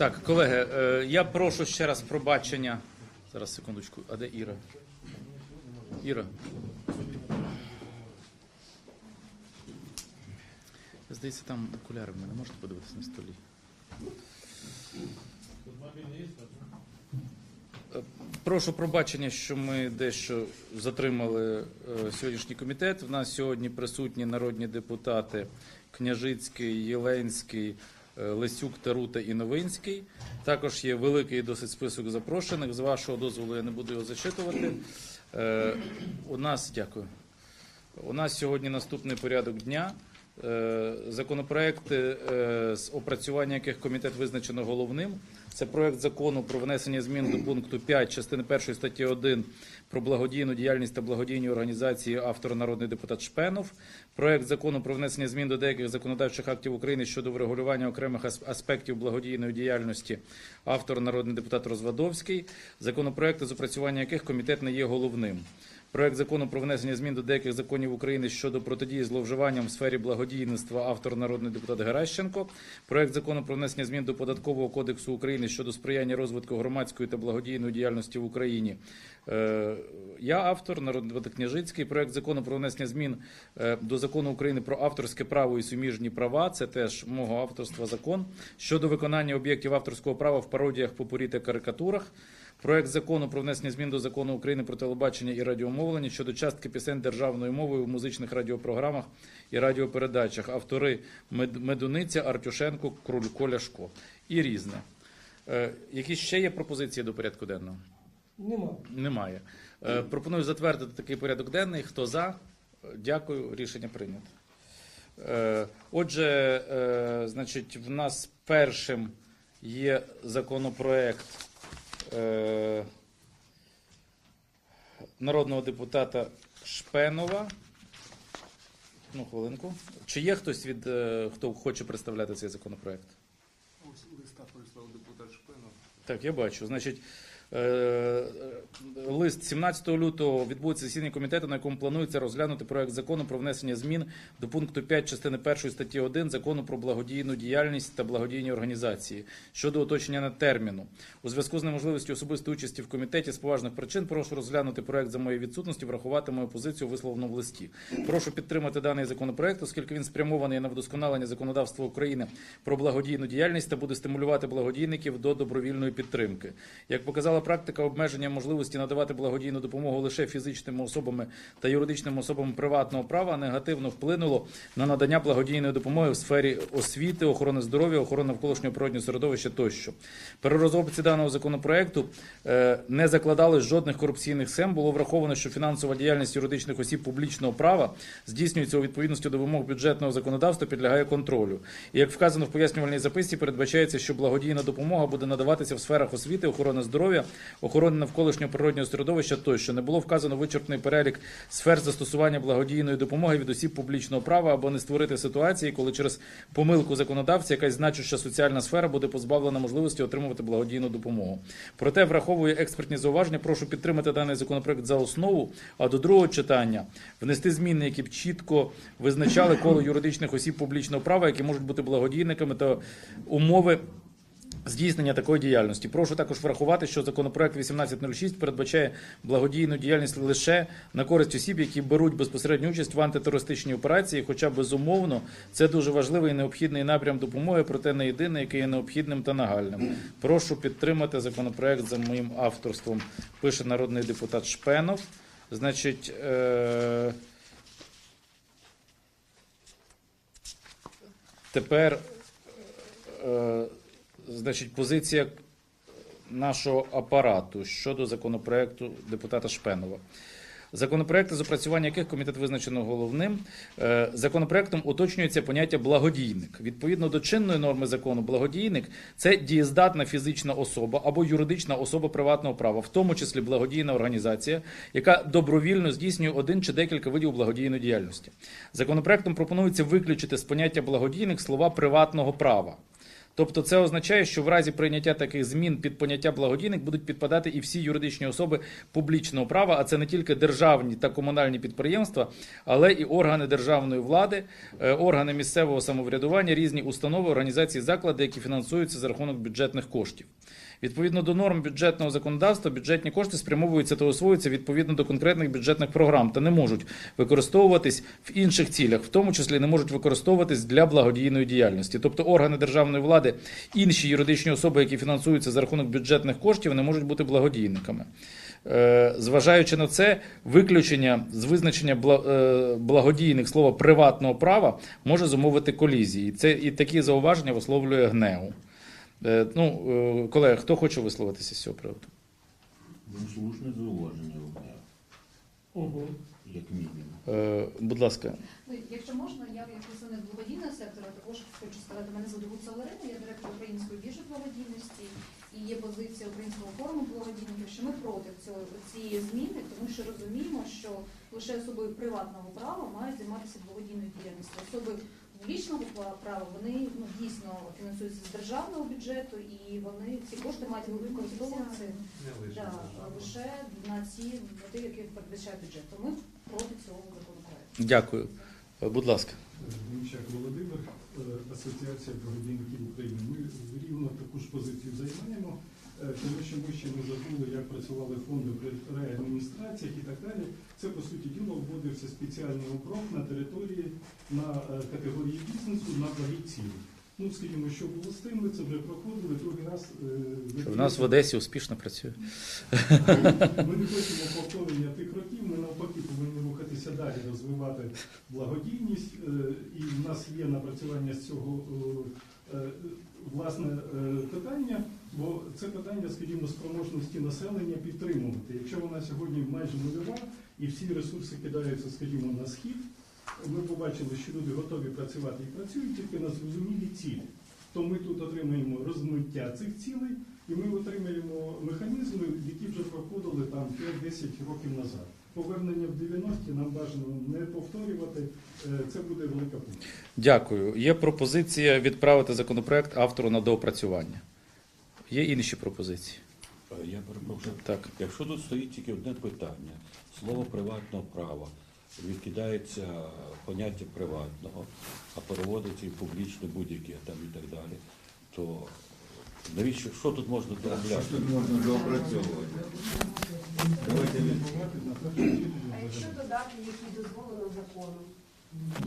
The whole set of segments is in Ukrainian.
Так, колеги, е, я прошу ще раз пробачення. Зараз секундочку. А де Іра? Іра. Здається, там окуляри в мене можете подивитися на столі. Е, Прошу пробачення, що ми дещо затримали е, сьогоднішній комітет. В нас сьогодні присутні народні депутати Княжицький, Єленський, е, Лесюк, Тарута і Новинський. Також є великий досить список запрошених. З вашого дозволу я не буду його зачитувати. Е, У нас дякую. У нас сьогодні наступний порядок дня. Е, Законопроекти, з опрацювання яких комітет визначено головним. Це проект закону про внесення змін до пункту 5 частини 1 статті 1 про благодійну діяльність та благодійні організації автор народний депутат Шпенов. Проект закону про внесення змін до деяких законодавчих актів України щодо врегулювання окремих ас- аспектів благодійної діяльності автор народний депутат Розвадовський. Законопроекти з опрацювання яких комітет не є головним. Проект закону про внесення змін до деяких законів України щодо протидії зловживанням в сфері благодійництва автор народний депутат Геращенко. Проект закону про внесення змін до податкового кодексу України щодо сприяння розвитку громадської та благодійної діяльності в Україні. Е, Я автор, народний депутат Княжицький. Проект закону про внесення змін е, до закону України про авторське право і суміжні права. Це теж мого авторства закон щодо виконання об'єктів авторського права в пародіях, попурі та карикатурах. Проект закону про внесення змін до закону України про телебачення і радіомовлення щодо частки пісень державною мовою в музичних радіопрограмах і радіопередачах. Автори Мед- Медуниця, Артюшенко, Крулько, Ляшко і різне. Е, Які ще є пропозиції до порядку денного? Нема. Немає. Е, Пропоную затвердити такий порядок денний. Хто за? Дякую. Рішення прийнято. Е, Отже, е, значить, в нас першим є законопроект народного депутата Шпенова. Ну, хвилинку. Чи є хтось від е, хто хоче представляти цей законопроект? Ось листа прислав депутат Шпенов. Так, я бачу. Значить, е, лист 17 лютого відбудеться засідання комітету, на якому планується розглянути проект закону про внесення змін до пункту 5 частини 1 статті 1 закону про благодійну діяльність та благодійні організації щодо уточнення на терміну. У зв'язку з неможливістю особистої участі в комітеті з поважних причин прошу розглянути проект за моєї відсутності, врахувати мою позицію висловлену в листі. Прошу підтримати даний законопроект, оскільки він спрямований на вдосконалення законодавства України про благодійну діяльність та буде стимулювати благодійників до добровільної підтримки. Як показала практика, обмеження можливості надавати благодійну допомогу лише фізичним особами та юридичним особам приватного права негативно вплинуло на надання благодійної допомоги в сфері освіти, охорони здоров'я, охорони навколишнього природнього середовища тощо. При розробці даного законопроекту е, не закладали жодних корупційних схем. Було враховано, що фінансова діяльність юридичних осіб публічного права здійснюється у відповідності до вимог бюджетного законодавства, підлягає контролю. І як вказано в пояснювальній записці, передбачається, що благодійна допомога буде надаватися в сферах освіти, охорони здоров'я, охорони навколишнього природнього середовища тощо. Не було вказано вичерпний перелік сфер застосування благодійної допомоги від осіб публічного права або не створити ситуації, коли через помилку законодавця якась значуща соціальна сфера буде позбавлена можливості отримувати благодійну допомогу. Проте враховує експертні зауваження. Прошу підтримати даний законопроект за основу, а до другого читання внести зміни, які б чітко визначали коло юридичних осіб публічного права, які можуть бути благодійниками та умови. Здійснення такої діяльності. Прошу також врахувати, що законопроект 1806 передбачає благодійну діяльність лише на користь осіб, які беруть безпосередню участь в антитерористичній операції. Хоча безумовно це дуже важливий і необхідний напрям допомоги, проте не єдиний, який є необхідним та нагальним. Прошу підтримати законопроект за моїм авторством. Пише народний депутат Шпенов. Значить. Е- Тепер е, значить, позиція нашого апарату щодо законопроекту депутата Шпенова. Законопроекти, з опрацювання яких комітет визначено головним. Е, Законопроектом уточнюється поняття благодійник. Відповідно до чинної норми закону, благодійник це дієздатна фізична особа або юридична особа приватного права, в тому числі благодійна організація, яка добровільно здійснює один чи декілька видів благодійної діяльності. Законопроектом пропонується виключити з поняття благодійник слова приватного права. Тобто це означає, що в разі прийняття таких змін під поняття благодійник будуть підпадати і всі юридичні особи публічного права, а це не тільки державні та комунальні підприємства, але і органи державної влади, е, органи місцевого самоврядування, різні установи, організації, заклади, які фінансуються за рахунок бюджетних коштів. Відповідно до норм бюджетного законодавства, бюджетні кошти спрямовуються та освоюються відповідно до конкретних бюджетних програм та не можуть використовуватись в інших цілях, в тому числі не можуть використовуватись для благодійної діяльності. Тобто органи державної влади, інші юридичні особи, які фінансуються за рахунок бюджетних коштів, не можуть бути благодійниками. Е, Зважаючи на це, виключення з визначення е, благодійних слова приватного права може зумовити колізії. Це і такі зауваження висловлює ГНЕУ. Е, Ну, е, колеги, хто хоче висловитися з цього приводу? Ну, слушне зауваження у мене, як мінімум. Е, Будь ласка, Ну, якщо можна, я як представник благодійного сектора також хочу сказати, мене звуть Гуца Валерина, я директор української біржі благодійності і є позиція українського форуму благодійників, що ми проти цього цієї зміни, тому що розуміємо, що лише особи приватного права мають займатися благодійною діяльністю. Особи публічного права вони ну дійсно фінансуються з державного бюджету, і вони ці кошти мають використовуватися Не лише. да, лише на ці мети, які передбачає бюджет. То ми проти цього законопроекту. дякую. Е, Будь ласка. Демчак Володимир, е, Асоціація благодійників України. Ми рівно таку ж позицію займаємо, е, тому що ми ще не забули, як працювали фонди при реадміністраціях і так далі. Це, по суті діла, вводився спеціальний окрок на території на е, категорії бізнесу на благі цілі. Ну, скажімо, що було з тим, ми це вже проходили, другий раз. е, Що в нас в Одесі успішно працює. ми не хочемо повторення тих років, ми навпаки повинні рухатися далі, розвивати благодійність. е, І в нас є напрацювання з цього е, е, власне е, питання, бо це питання, скажімо, спроможності населення підтримувати. Якщо вона сьогодні майже нульова і всі ресурси кидаються, скажімо, на схід, ми побачили, що люди готові працювати і працюють тільки на зрозумілі цілі. То ми тут отримаємо розмиття цих цілей, і ми отримаємо механізми, які вже проходили там 5-10 років назад. Повернення в 90-ті нам бажано не повторювати. Е, Це буде велика помилка. Дякую. Є пропозиція відправити законопроект автору на доопрацювання. Є інші пропозиції. Е, Я перепрошую. Так. Якщо тут стоїть тільки одне питання, слово приватного права, відкидається поняття приватного, а переводиться і публічне будь-яке там і так далі, то навіщо що тут можна доробляти? Тут можна доопрацьовувати. Давайте від- А якщо додати, які дозволено законом?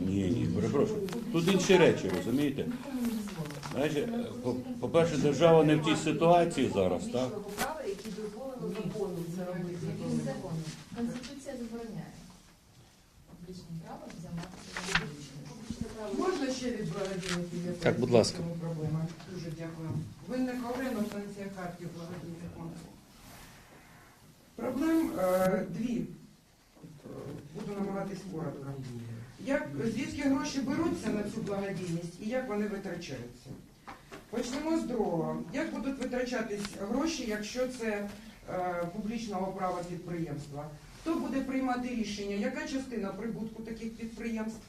Ні, ні, перепрошую. Тут інші речі, розумієте? Знаєте, по- по-перше, держава не в тій ситуації зараз, так? Публічного права, які дозволено законом це робити. яким законом? Конституція забороняє публічним правом займатися. Публічне право. Можна ще від? Так, будь ласка. Дуже дякую. Винник Олена, станція Харків, благодійний фонд. Проблем е, дві. Буду намагатись коротко. Як, звідки гроші беруться на цю благодійність і як вони витрачаються? Почнемо з другого. Як будуть витрачатись гроші, якщо це е, публічного права підприємства? Хто буде приймати рішення? Яка частина прибутку таких підприємств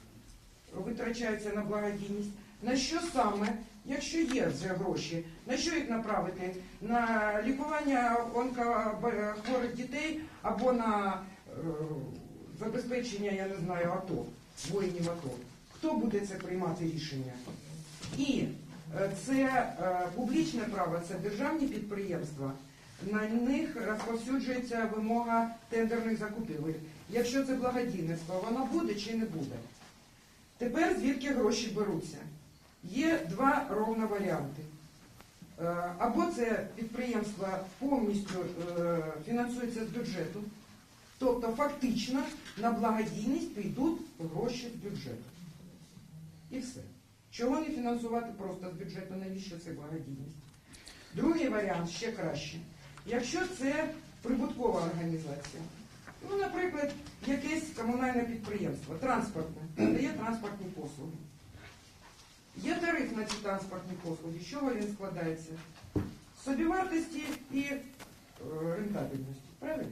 витрачається на благодійність? На що саме, якщо є вже гроші, на що їх направити? На лікування онкохворих дітей або на е, забезпечення, я не знаю, АТО, воїнів АТО? Хто буде це приймати рішення? І е, це е, публічне право, це державні підприємства. На них розповсюджується вимога тендерних закупівель. Якщо це благодійництво, воно буде чи не буде? Тепер звідки гроші беруться? Є два ровно варіанти. Е, Або це підприємство повністю е, фінансується з бюджету, тобто фактично на благодійність підуть гроші з бюджету. І все. Чого не фінансувати просто з бюджету, навіщо це благодійність? Другий варіант ще краще. Якщо це прибуткова організація, ну, наприклад, якесь комунальне підприємство, транспортне, надає транспортні послуги. Є тариф на ці транспортні послуги. З чого він складається? З собівартості і е, рентабельності. Правильно?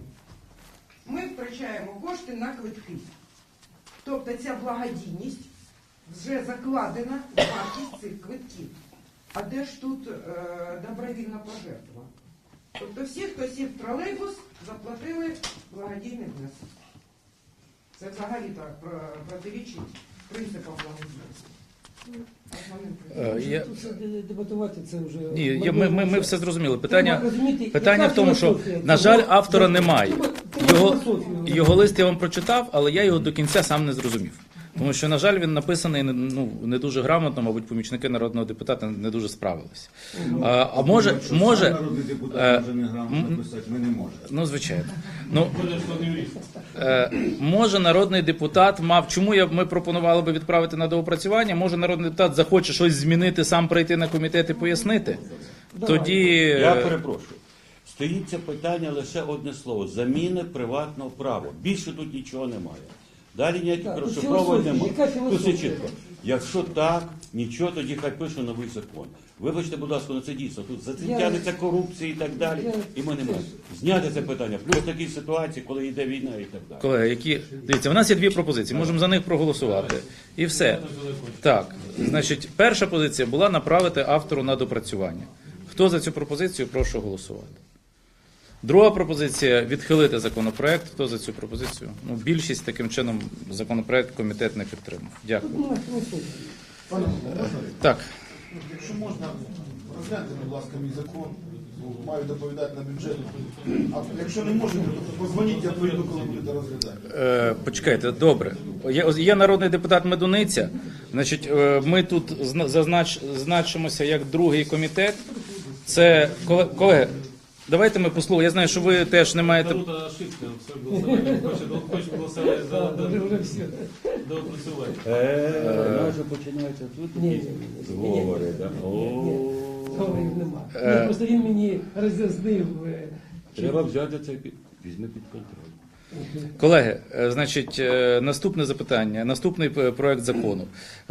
Ми втрачаємо кошти на квитки. Тобто ця благодійність вже закладена в вартість цих квитків. А де ж тут е, добровільна пожертва? Тобто всі, хто сів тролейбус, заплатили благодійний внесок. Це взагалі так протирічить принципам благодійності. Е, я- дебатувати це вже Ні, я, ми, ми, ми все зрозуміли. Питання, розуміти, питання в тому, що, на жаль, автора немає. Його, його лист я вам прочитав, але я його до кінця сам не зрозумів. Тому що, на жаль, він написаний не- ну, не дуже грамотно, мабуть, помічники народного депутата не дуже справилися. А, а може, Якщо може, народний депутат е, може не грамотно м- ми не можемо. ну звичайно. Ну, е, може, народний депутат мав. Чому я, ми пропонували би відправити на доопрацювання? Може, народний депутат захоче щось змінити, сам прийти на комітет і пояснити? Тоді. Я е, перепрошую. Стоїть це питання лише одне слово заміни приватного права. Більше тут нічого немає. Далі ніяких Так, тут розшифровувань філософія. немає. Яка Тут все філософія? чітко. Якщо так, нічого, тоді хай пише новий закон. Вибачте, будь ласка, ну це дійсно. Тут за цим Я- тягнеться корупція і так далі. Я- І ми не можемо. Зняти це питання. Плюс такі ситуації, коли йде війна і так далі. Колеги, які дивіться, у нас є дві пропозиції. Можемо за них проголосувати. І все. Так, значить, перша позиція була направити автору на допрацювання. Хто за цю пропозицію, прошу голосувати. Друга пропозиція відхилити законопроект. Хто за цю пропозицію? Ну, більшість таким чином законопроект комітет не підтримав. Дякую. Ну. Пане можна? Так, Якщо можна, розгляньте, будь ласка, мій закон, маю доповідати на бюджет. А якщо не можете, то позвоніть, я прийду, коли будете розглядати. Е, почекайте, добре. Є, є народний депутат Медуниця. Значить, е, ми тут зна- зазнач, значимося як другий комітет. Це коле- колеги. Давайте ми послухаємо. Я знаю, що ви теж не маєте. Тут ошибка, все голосование. Хочет, хочет голосовать за Так, доопрацювання. Е, вже починаються тут Ні, Говори? О, Говорів нема. Е. Ні, Просто він мені роз'яснив. е, Треба взяти це під візьми під контроль. Колеги, е, значить, е, наступне запитання, наступний е, проект закону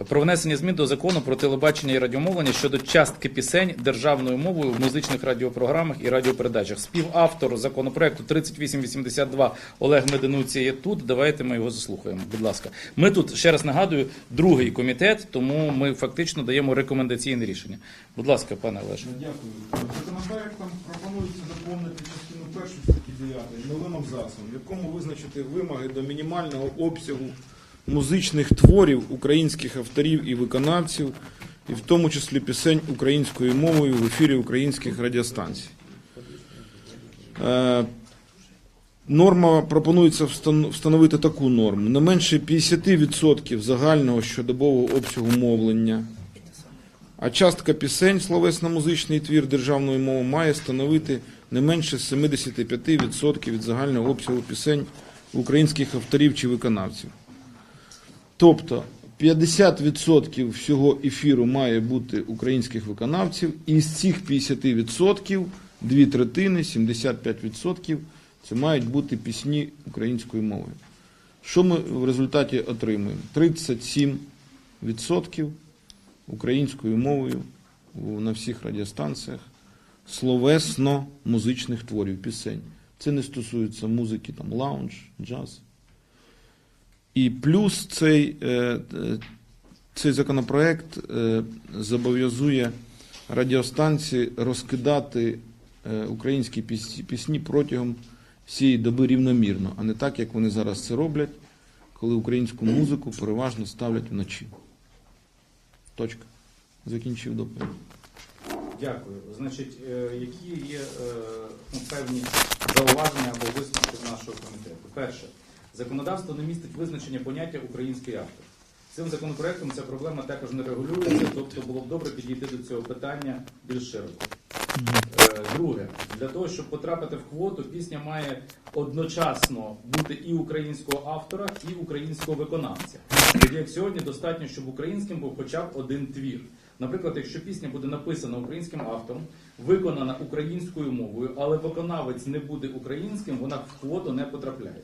про внесення змін до закону про телебачення і радіомовлення щодо частки пісень державною мовою в музичних радіопрограмах і радіопередачах. Співавтор законопроекту 3882 Олег Меденуці є тут. Давайте ми його заслухаємо. Будь ласка, ми тут ще раз нагадую, другий комітет, тому ми фактично даємо рекомендаційне рішення. Будь ласка, пане Олеже. Дякую. Законопроектом пропонується доповнити частину першу статті 9 новим абзацом, в якому визначити вимоги до мінімального обсягу музичних творів українських авторів і виконавців, і в тому числі пісень українською мовою в ефірі українських радіостанцій. Е, Норма пропонується встановити таку норму: не менше 50% загального щодобового обсягу мовлення. А частка пісень, словесно-музичний твір державною мовою має становити не менше 75% від загального обсягу пісень українських авторів чи виконавців. Тобто 50% всього ефіру має бути українських виконавців, і з цих 50% дві третини, 75% це мають бути пісні українською мовою. Що ми в результаті отримуємо? 37% українською мовою на всіх радіостанціях словесно-музичних творів, пісень. Це не стосується музики, там лаунж, джаз. І плюс цей, е, е, цей законопроект е, зобов'язує радіостанції розкидати українські пісні протягом всієї доби рівномірно, а не так, як вони зараз це роблять, коли українську музику переважно ставлять вночі. Точка. Закінчив доповідь. Дякую. Значить, е, які є е, ну, певні зауваження або висновки нашого комітету? Перше, законодавство не містить визначення поняття український автор. Цим законопроектом ця проблема також не регулюється, тобто було б добре підійти до цього питання більш широко. Е, Друге, для того, щоб потрапити в квоту, пісня має одночасно бути і українського автора, і українського виконавця. Тоді як сьогодні достатньо, щоб українським був хоча б один твір. Наприклад, якщо пісня буде написана українським автором, виконана українською мовою, але виконавець не буде українським, вона в квоту не потрапляє.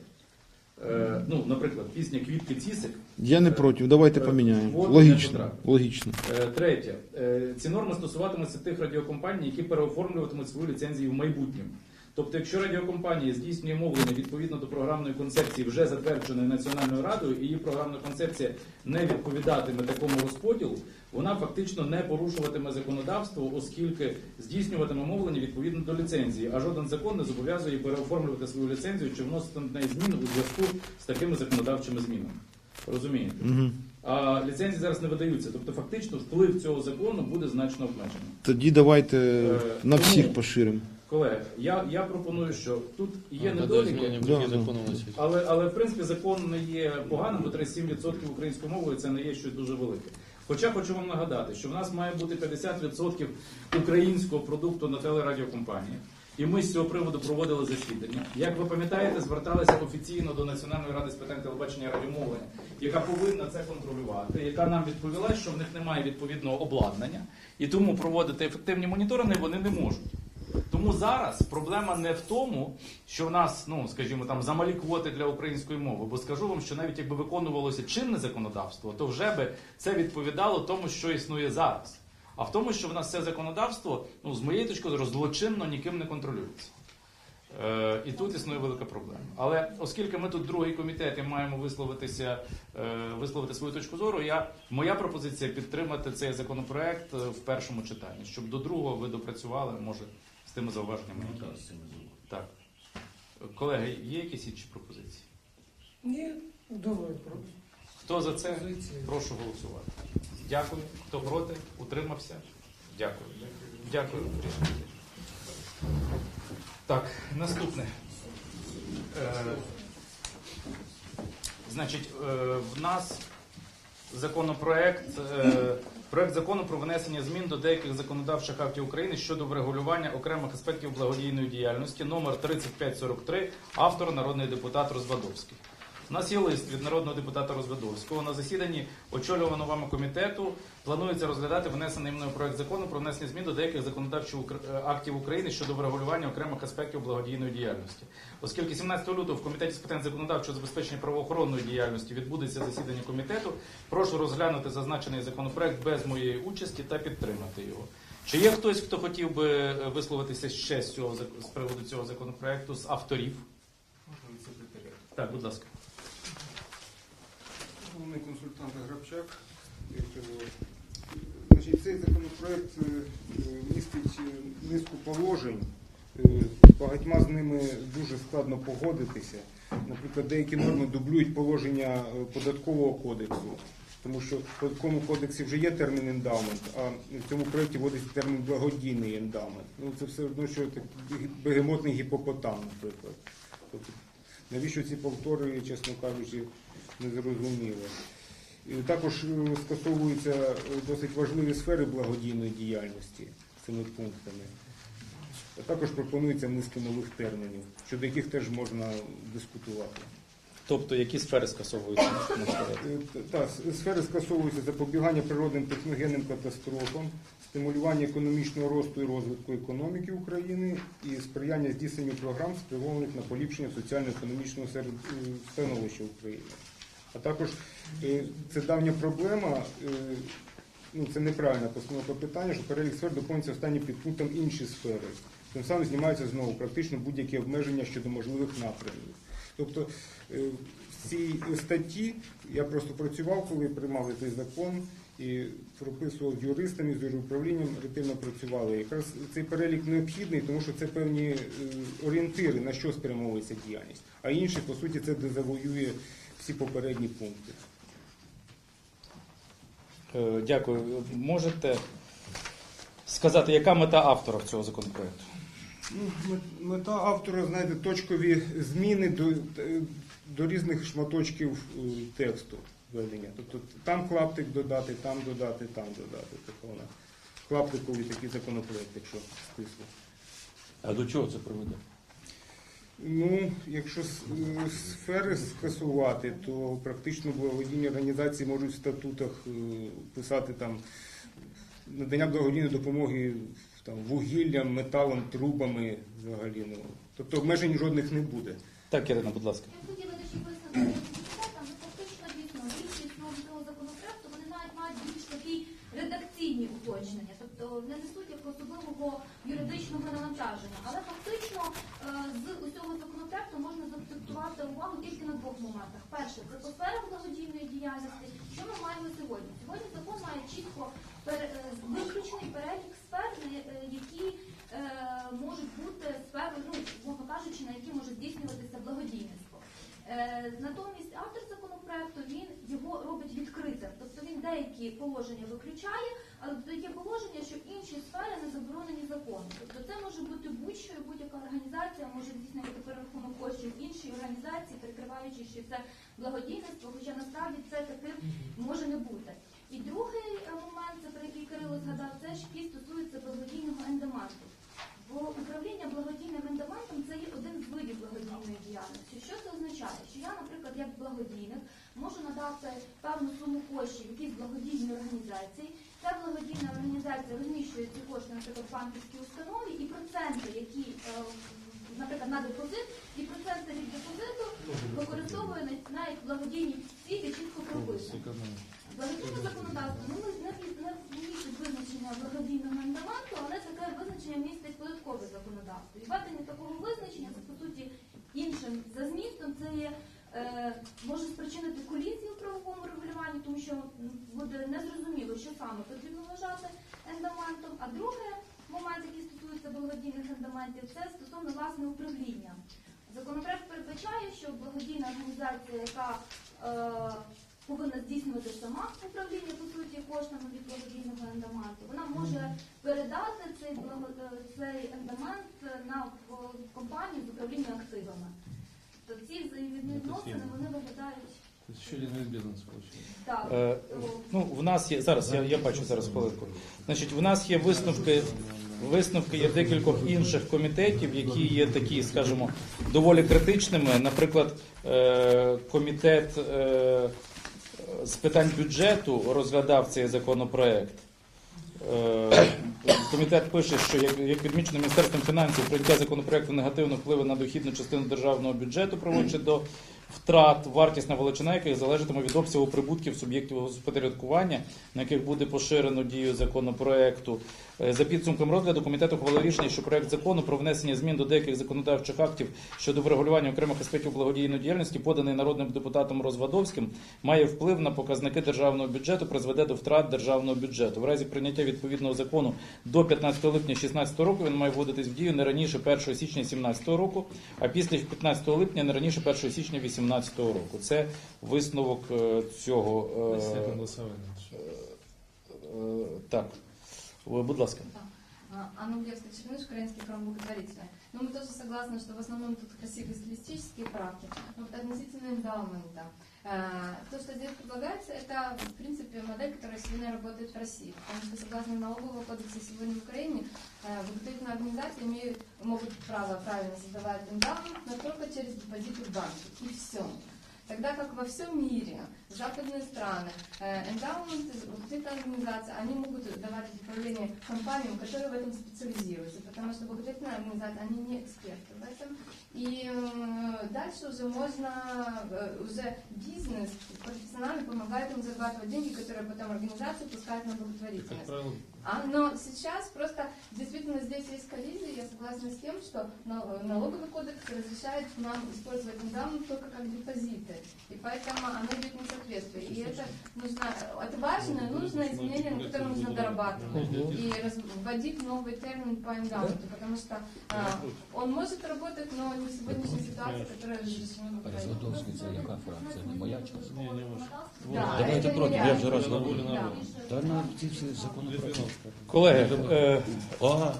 Е, ну, наприклад, пісня Квітки Цісик Я не проти, давайте Е, поміняємо. Логічно. Логічно. Е, Третє, Е, ці норми стосуватимуться тих радіокомпаній, які переоформлюватимуть свою ліцензію в майбутньому. Тобто, якщо радіокомпанія здійснює мовлення відповідно до програмної концепції, вже затвердженої Національною радою, і її програмна концепція не відповідатиме такому розподілу, вона фактично не порушуватиме законодавство, оскільки здійснюватиме мовлення відповідно до ліцензії, а жоден закон не зобов'язує переоформлювати свою ліцензію чи вносити на неї зміни у зв'язку з такими законодавчими змінами. Розумієте? Угу. А ліцензії зараз не видаються. Тобто, фактично, вплив цього закону буде значно обмежений. Тоді давайте Е, на тому- всіх поширимо. Колеги, я, я пропоную, що тут є недоліки, Да, да. але, але в принципі закон не є поганим, бо 37% українською мовою це не є щось дуже велике. Хоча хочу вам нагадати, що в нас має бути 50% українського продукту на телерадіокомпанії. І ми з цього приводу проводили засідання. Як ви пам'ятаєте, зверталися офіційно до Національної ради з питань телебачення і радіомовлення, яка повинна це контролювати, яка нам відповіла, що в них немає відповідного обладнання, і тому проводити ефективні моніторинги вони не можуть. Тому зараз проблема не в тому, що в нас, ну скажімо, там замалі квоти для української мови. Бо скажу вам, що навіть якби виконувалося чинне законодавство, то вже би це відповідало тому, що існує зараз. А в тому, що в нас це законодавство, ну з моєї точки зору, злочинно ніким не контролюється. Е, і тут існує велика проблема. Але оскільки ми тут другий комітет і маємо висловитися, е, висловити свою точку зору, я, моя пропозиція підтримати цей законопроект е, в першому читанні, щоб до другого ви допрацювали, може, тими зауваженнями. Ну, які так, є. Так. Колеги, є якісь інші пропозиції? Ні, давай, просто. Хто за це? Прошу голосувати. Дякую. Хто проти? Утримався? Дякую. Дякую. Так, наступне. Е, значить, е, в нас законопроект, е, проект закону про внесення змін до деяких законодавчих актів України щодо врегулювання окремих аспектів благодійної діяльності, номер 3543, автор народний депутат Розвадовський. У нас є лист від народного депутата Розвадовського. На засіданні очолюваного вами комітету планується розглядати внесений мною проект закону про внесення змін до деяких законодавчих е, актів України щодо врегулювання окремих аспектів благодійної діяльності. Оскільки 17 лютого в комітеті з питань законодавчого забезпечення правоохоронної діяльності відбудеться засідання комітету, прошу розглянути зазначений законопроект без моєї участі та підтримати його. Чи є хтось, хто хотів би е, висловитися ще з цього з приводу цього законопроекту з авторів? Так, будь ласка. Головний консультант Грабчак. Цей законопроект е, містить е, низку положень. Е, Багатьма з ними дуже складно погодитися. Наприклад, деякі норми дублюють положення податкового кодексу, тому що в податковому кодексі вже є термін ендамент, а в цьому проєкті вводиться термін благодійний ендамент. Ну це все одно, що такий бегемотний гіпопотам, наприклад. Тобто, навіщо ці повтори, чесно кажучи, не зрозуміло. І Також е, скасовуються е, досить важливі сфери благодійної діяльності цими пунктами. А Також пропонується низка нових термінів, щодо яких теж можна дискутувати. Тобто, які сфери скасовуються? Е, Та, сфери скасовуються запобігання природним техногенним катастрофам, стимулювання економічного росту і розвитку економіки України і сприяння здійсненню програм, спрямованих на поліпшення соціально-економічного становища України. А також е, це давня проблема, е, ну це неправильна постановка питання, що перелік сфер доповнюється останнім підпунктом інші сфери. Тим самим знімаються знову практично будь-які обмеження щодо можливих напрямів. Тобто е, в цій статті я просто працював, коли приймали цей закон і прописував юристами, з управлінням ретельно працювали. Якраз цей перелік необхідний, тому що це певні орієнтири, на що спрямовується діяльність. А інші, по суті, це дезавоює всі попередні пункти. Е, Дякую. Можете сказати, яка мета автора цього законопроекту? Ну, Мета автора, знаєте, точкові зміни до, е, до різних шматочків е, тексту ведення. Тобто там клаптик додати, там додати, там додати. Тобто вона клаптиковий такий законопроект, якщо стисло. А до чого це приведе? Ну, якщо сфери скасувати, то практично благодійні організації можуть в статутах е, писати там надання благодійної допомоги там, вугіллям, металом, трубами взагалі. Ну. Тобто обмежень жодних не буде. Так, Ірина, будь ласка. Я хотіла дещо висновити депутатам, фактично дійсно більшість основ цього законопроекту вони навіть мають більш такі редакційні уточнення, тобто не несуть як особливого юридичного навантаження. Але фактично з усього законопроекту можна заакцентувати увагу тільки на двох моментах. Перше, це по сферах благодійної діяльності. Що ми маємо сьогодні? Сьогодні закон має чітко е, виключений перелік сфер, е, які е, можуть бути сфери, ну, мовно кажучи, на які може здійснюватися благодійництво. Е, Натомість автор законопроекту він його робить відкритим, деякі положення виключає, але додає положення, що інші сфери не заборонені законом. Тобто це може бути будь-що, і будь-яка організація може здійснювати перерахунок коштів іншій організації, прикриваючи, що це благодійництво, хоча насправді це таким може не бути. І другий е, момент, це про який Кирило згадав, це ж який стосується благодійного ендоманту. Бо управління благодійним ендоментом це є один з видів благодійної діяльності. Що це означає? Що я, наприклад, як благодійник можу надати певну суму коштів якійсь благодійній організації. Ця благодійна організація розміщує ці кошти, наприклад, в банківській установі, і проценти, які, е, наприклад, на депозит, і проценти від депозиту використовує на, на благодійні цілі чітко прописано. Благодійне законодавство ну, не, містить визначення благодійного ендоманту, але таке визначення містить податкове законодавство. І введення такого визначення це по суті іншим за змістом. Це є може спричинити колізію в правовому регулюванні, тому що буде незрозуміло, що саме потрібно вважати ендомантом. А другий момент, який стосується благодійних ендомантів, це стосовно власне управління. Законопроект передбачає, що благодійна організація, яка е, повинна здійснювати сама управління по суті коштами від благодійного ендоманту, вона може передати цей е, цей ендомент на е, компанію з управління активами. То ці взаємовідносини вони виглядають еще один так. Е, ну, в нас є зараз. Я, я бачу зараз хвилинку. Значить, в нас є висновки. Висновки є декількох інших комітетів, які є такі, скажімо, доволі критичними. Наприклад, е, комітет е, з питань бюджету розглядав цей законопроект. Е, Комітет пише, що як, як відмічено Міністерством фінансів, прийняття законопроекту негативно впливе на дохідну частину державного бюджету, проводячи до втрат, вартісна величина яких залежатиме від обсягу прибутків суб'єктів господарювання, на яких буде поширено дію законопроекту. Е, За підсумком розгляду комітет ухвалив рішення, що проект закону про внесення змін до деяких законодавчих актів щодо врегулювання окремих аспектів благодійної діяльності, поданий народним депутатом Розвадовським, має вплив на показники державного бюджету, призведе до втрат державного бюджету. В разі прийняття відповідного закону до 15 липня 2016 року він має вводитись в дію не раніше 1 січня 2017 року, а після 15 липня не раніше 1 січня 2018 року. Це висновок е, цього. е, Second голосование. е, Так, Ви, будь ласка. А, Анна Углевская, Черныш, Украинский фронт благотворительный. Но мы тоже согласны, что в основном тут красивые стилистические правки. Но вот относительно эндаумента. Э, То, что здесь предлагается, это, в принципе, модель, которая сегодня работает в России. Потому что, согласно налогового кодекса сегодня в Украине, э, благотворительные организации имеют, могут право правильно создавать эндаумент, но только через депозиты в банке. И все. Тогда как во всем мире, западные страны, э, эндаумент, благотворительные организации, они могут давать в управление компаниям, которые в этом специализируются, потому что благотворительные организации, они не эксперты в этом. И э, дальше уже можно, э, уже бизнес профессионально помогает им зарабатывать деньги, которые потом организации пускают на благотворительность. А, но сейчас просто действительно здесь есть коллизия, я согласна с тем, что нал- налоговый кодекс разрешает нам использовать эндаумент только как депозиты. И поэтому оно идет несоответствие. И это нужно, это важное, нужное изменение, на которое нужно дорабатывать. И раз- вводить новый термин по эндаументу, потому что а, он может работать, но не в сегодняшней ситуации, которая разрешена в Украине. Розвадовський це яка фракція? Не моя частина? не, не ваш. Да, Давайте это проти, не я вже раз Да. говорю. Да. Та на ці всі законопроекти. Колеги, е, А,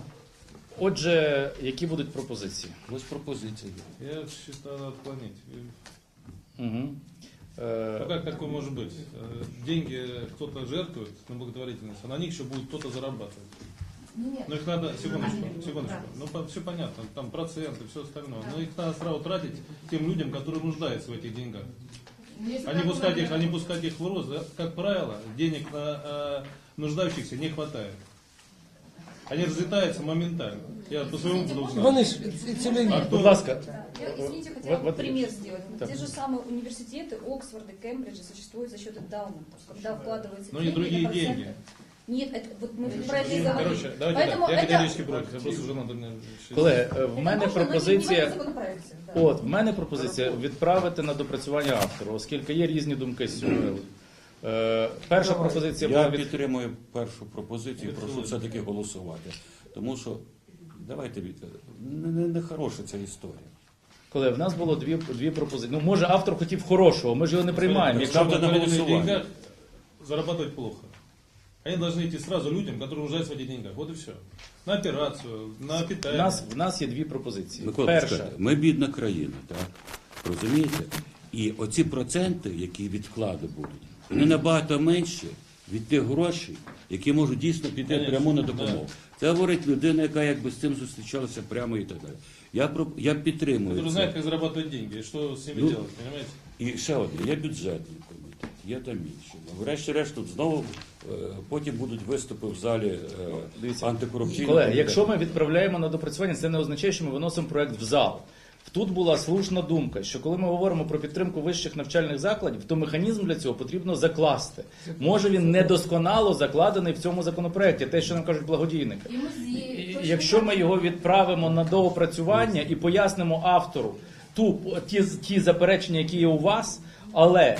отже, які будуть пропозиції? ось пропозиція. є. Я считаю, надо отклонить. Угу. Ну как такое может быть? Э, Деньги кто-то жертвует на благотворительность, а на них еще будет кто-то зарабатывать. Нет. Но их надо, секундочку, Они- секундочку. да. Ну, все понятно, там проценты, все остальное. Но их надо сразу тратить тем людям, которые нуждаются в этих деньгах. А не пускать их, а не пускать их в рост. Да? Как правило, денег на э, нуждающихся не хватает. Они разлетаются моментально. Я по своему опыту знаю. Вони ж цілені. А Будь кто, ласка. Я, извините, Вот- хотела вот бы пример сделать. Так. Те же самые университеты, Оксфорд и Кембридж существуют за счет эндаументов, когда вкладывается но не другие деньги. Нет, это, вот мы про это и говорим. Короче, давайте Поэтому так, я это- категорически против. Я просто уже надо мне... Колеги, е, в мене Це можна, але пропозиція. не в законопроекті, да. От, в мене пропозиція відправити на допрацювання автору, оскільки є різні думки з цього. приводу. Е, перша пропозиція була Я від підтримую першу пропозицію, прошу все-таки голосувати. Тому що давайте від не, не, не хороша ця історія. коли в нас було дві, дві пропозиції. Ну може автор хотів хорошого, ми ж його не приймаємо. Якщо Якщо Ставте на на военных голосование. деньгах зарабатывать плохо. Они должны идти сразу людям, которые нуждаются в этих деньгах. Вот и все. На операцию, на в питание. нас в нас є дві пропозиції. Микола, Перша, почекайте, ми бідна країна, так? Розумієте? І оці проценти, які відклади будуть, вони набагато менші від тих грошей, які можуть дійсно піти Конечно, прямо на да. допомогу. Це говорить людина, яка якби з цим зустрічалася прямо і так далі. Я, про- я підтримую. Который це. знает, как зарабатывать деньги и что с ними Ну, делать. І ще одне, є бюджетний комітет, є там інші. Ну, Врешті-решт тут знову е, потім будуть виступи в залі е, антикорупційного. Колеги, комітету. якщо ми відправляємо на допрацювання, це не означає, що ми виносимо проект в зал. Тут була слушна думка, що коли ми говоримо про підтримку вищих навчальних закладів, то механізм для цього потрібно закласти. Може він недосконало закладений в цьому законопроекті, те, що нам кажуть благодійники. Якщо ми його відправимо на доопрацювання і пояснимо автору ту ті, ті заперечення, які є у вас, але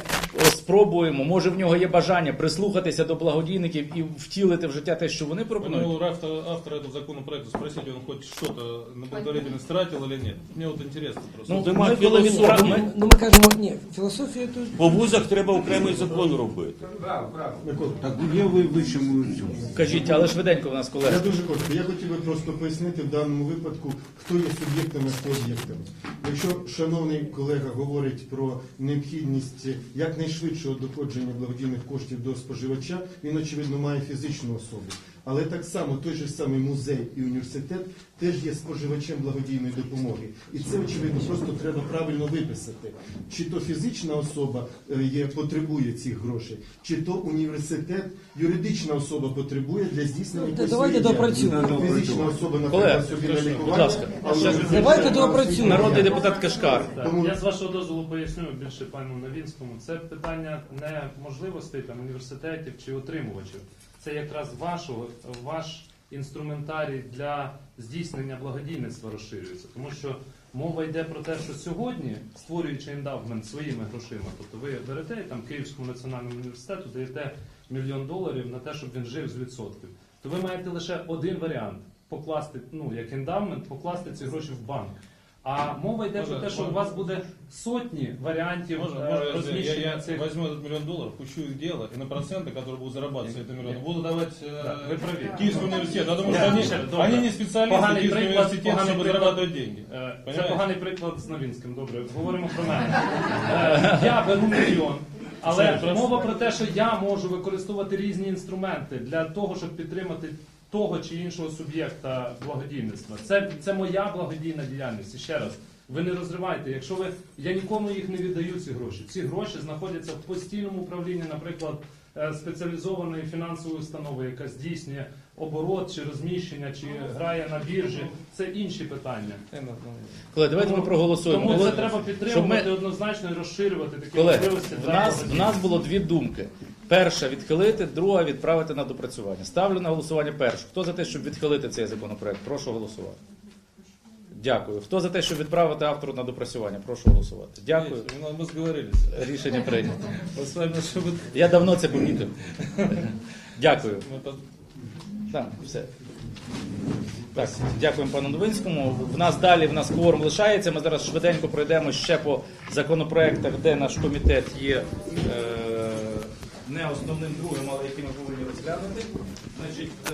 спробуємо, може в нього є бажання прислухатися до благодійників і втілити в життя те, що вони пропонують. Ну, автора, автора этого законопроекта спросить, он хоть что-то на благотворительность тратил или нет. Мне вот интересно просто. Ну, Нема ми Ну, ми- ну ми кажемо, ні, філософія тут По вузах треба окремий закон робити. Так є ви вищому цьому. Кажіть, але швиденько в нас Я колеги. дуже коротко. Я хотів би просто пояснити в даному випадку, хто є суб'єктами, а хто об'єктами. Якщо шановний колега говорить про необхідність якнайшвидшого доходження благодійних коштів до споживача, він очевидно має фізичну особу. Але так само той же самий музей і університет теж є споживачем благодійної допомоги. І це очевидно просто треба правильно виписати. Чи то фізична особа е, є, потребує цих грошей, чи то університет, юридична особа потребує для здійснення якоїсь давайте діяльності. Фізична особа, наприклад, собі на лікування. але Давайте доопрацюємо. Народний депутат Кашкар. Тому- Я з вашого дозволу поясню більше пану Новінському. Це питання не можливостей там університетів чи отримувачів. Це якраз вашого ваш інструментарій для здійснення благодійництва розширюється, тому що мова йде про те, що сьогодні, створюючи ендавмент своїми грошима, тобто ви берете там Київському національному університету, даєте мільйон доларів на те, щоб він жив з відсотків, то ви маєте лише один варіант покласти, ну як ендавмент, покласти ці гроші в банк. А мова йде Може, про те, що може. у вас буде сотні варіантів Можно, е, можно я, розміщення я цих. возьму этот миллион долларов, пущу их в дело, и на проценты, которые будут зарабатывать с этого миллиона, буду давать э, Да, вы правы. Киевскому университету. Потому Да, что они, ще, добре. они не специалисты Поганий Киевского приклад, университета, поганий чтобы приклад. зарабатывать деньги. Е, Це Понимаєте? поганий приклад з Новінським. Добре, говоримо про мене. Е, Я беру мільйон. Але Що, мова про те, що я можу використовувати різні інструменти для того, щоб підтримати того чи іншого суб'єкта благодійництва. Це, це моя благодійна діяльність. І ще раз, ви не розривайте. Якщо ви я нікому їх не віддаю ці гроші. Ці гроші знаходяться в постійному управлінні, наприклад, е, спеціалізованої фінансової установи, яка здійснює оборот чи розміщення, чи грає на біржі. Це інші питання. Колеги, давайте ми проголосуємо. Тому це треба підтримувати ми- однозначно і розширювати такі Колеги, можливості. в нас, в нас було дві думки. Перша відхилити, друга відправити на допрацювання. Ставлю на голосування першу. Хто за те, щоб відхилити цей законопроект? Прошу голосувати. Дякую. Хто за те, щоб відправити автору на допрацювання? Прошу голосувати. Дякую. Видите, Мы сговорились. Рішення прийнято. Вот с вами, чтобы... Я давно це помітив. Дякую. мы по- Так, все. Так, дякуємо пану Новинському. В нас далі в нас кворум лишається. Ми зараз швиденько пройдемо ще по законопроектах, де наш комітет є е, не основним другим, але які ми повинні розглянути. Значить, е,